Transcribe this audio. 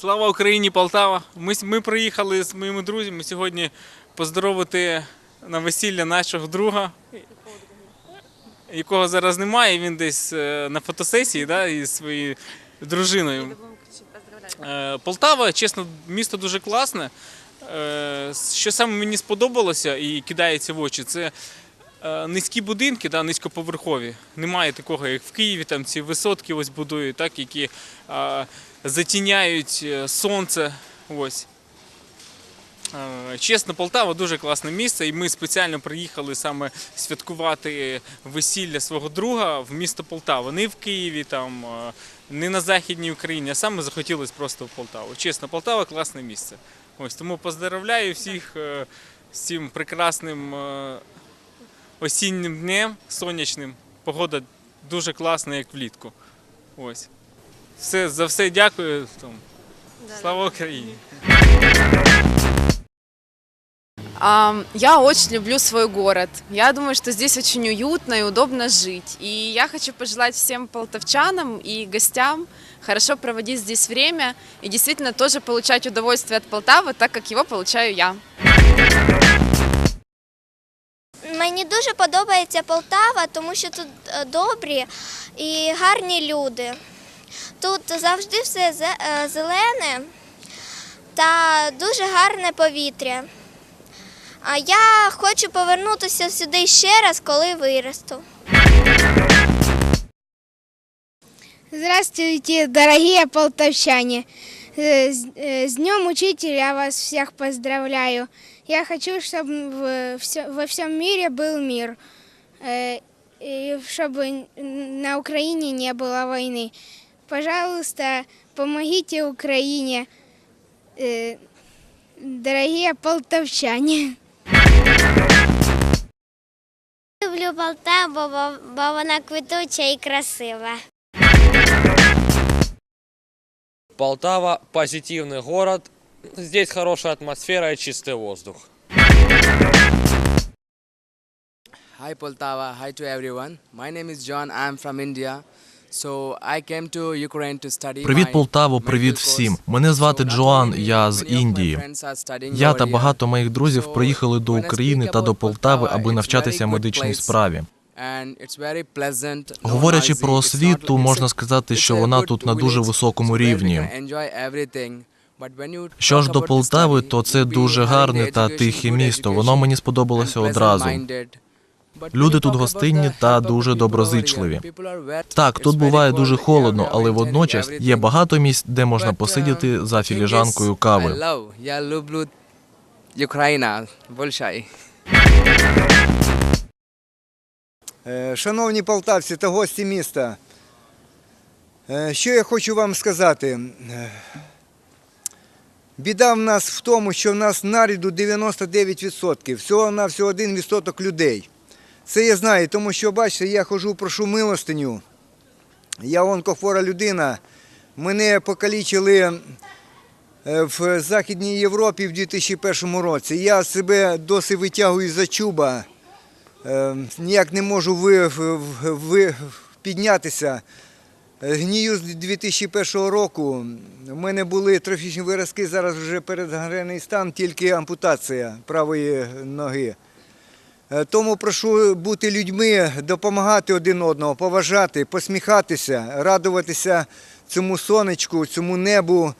Слава Україні, Полтава. Ми, ми приїхали з моїми друзями сьогодні поздоровити на весілля нашого друга, якого зараз немає. Він десь е, на фотосесії да, із своєю дружиною. Е, Полтава, чесно, місто дуже класне. Е, Що саме мені сподобалося і кидається в очі, це низькі будинки, да, низькоповерхові. Немає такого, як в Києві, там ці висотки ось будують, так, які е, затіняють е, сонце. Ось. Е, Чесно, Полтава дуже класне місце, і ми спеціально приїхали саме святкувати весілля свого друга в місто Полтава. Не в Києві, там, е, не на Західній Україні, а саме захотілося просто в Полтаву. Чесно, Полтава класне місце. Ось тому поздравляю всіх е, з цим прекрасним е, осіннім днем, сонячним. Погода дуже класна, як влітку. Ось. Все, за все дякую. Тому. Слава Україні! Ам, Я очень люблю свой город. Я думаю, что здесь очень уютно и удобно жить. И я хочу пожелать всем полтавчанам и гостям хорошо проводить здесь время и действительно тоже получать удовольствие от Полтавы, так как его получаю я. Мені дуже подобається Полтава, тому що тут е, добрі і гарні люди. Тут завжди все е, зелене та дуже гарне повітря. А я хочу повернутися сюди ще раз, коли виросту. Здравствуйте, дорогие полтавчане. Э, С э, Днем Учителя вас всех поздравляю. Я хочу, чтобы во всем мире был мир. Э, И чтобы на Украине не было войны. Пожалуйста, помогите Украине, э, дорогие полтавчане. Люблю Полтаву, бо вона квітуча і красива. Полтава – позитивный город. Здесь хорошая атмосфера и чистый воздух. Hi Poltava, hi to everyone. My name is John. I'm from India. So I came to Ukraine to study Привіт, Полтаво, привіт всім. Мене звати Джоан, я з Індії. Я та багато моїх друзів приїхали до України та до Полтави, аби навчатися медичній справі. Говорячи про освіту, можна сказати, що вона тут на дуже високому рівні. Що ж до Полтави, то це дуже гарне та тихе місто. Воно мені сподобалося одразу. Люди тут гостинні та дуже доброзичливі. Так, тут буває дуже холодно, але водночас є багато місць, де можна посидіти um, за філіжанкою кави. я люблю Україна, большай. Е, Шановні полтавці та гості міста, е, що я хочу вам сказати? Біда в нас в тому, що в нас наряду 99%, всього на всього 1% людей. Це я знаю, тому що, бачите, я ходжу, прошу милостиню. Я онкохвора людина. Мене покалічили е, в Західній Європі в 2001 році. Я себе досі витягую за чуба. Е, ніяк не можу ви, ви піднятися. Е, Гнію з 2001 року. У мене були трофічні виразки, зараз вже передгангренний стан, тільки ампутація правої ноги. Е, Тому прошу бути людьми, допомагати один одного, поважати, посміхатися, радуватися цьому сонечку, цьому небу.